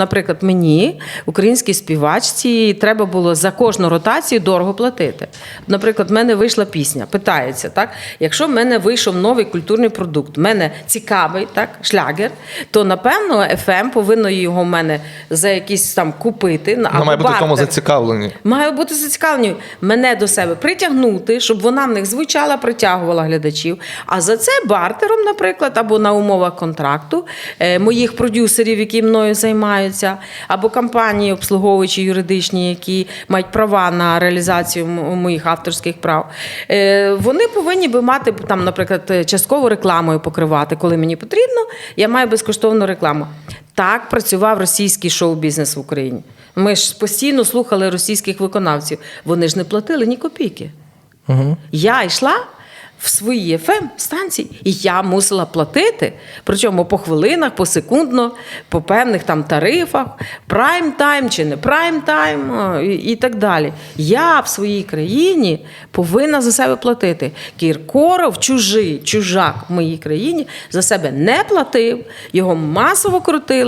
Наприклад, мені, українській співачці, треба було за кожну ротацію дорого платити. Наприклад, в мене вийшла пісня, питається, так? Якщо в мене вийшов новий культурний продукт, в мене цікавий так, шлягер, то напевно FM повинно його в мене за якісь там купити. Вона має бути в тому зацікавлені. Має бути зацікавлені мене до себе притягнути, щоб вона в них звучала, притягувала глядачів. А за це бартером, наприклад, або на умовах контракту е, моїх продюсерів, які мною займаються, або компанії, обслуговуючі юридичні, які мають права на реалізацію моїх авторських прав. е, Вони повинні би мати там, наприклад, частково рекламою покривати, коли мені потрібно. Я маю безкоштовну рекламу. Так працював російський шоу-бізнес в Україні. Ми ж постійно слухали російських виконавців. Вони ж не платили ні копійки. Угу. Я йшла в свої fm станції, і я мусила платити. Причому по хвилинах, посекундно, по певних там тарифах, прайм тайм чи не прайм тайм і так далі. Я в своїй країні повинна за себе платити. Кіркоров, чужий, чужак в моїй країні за себе не платив, його масово крутили.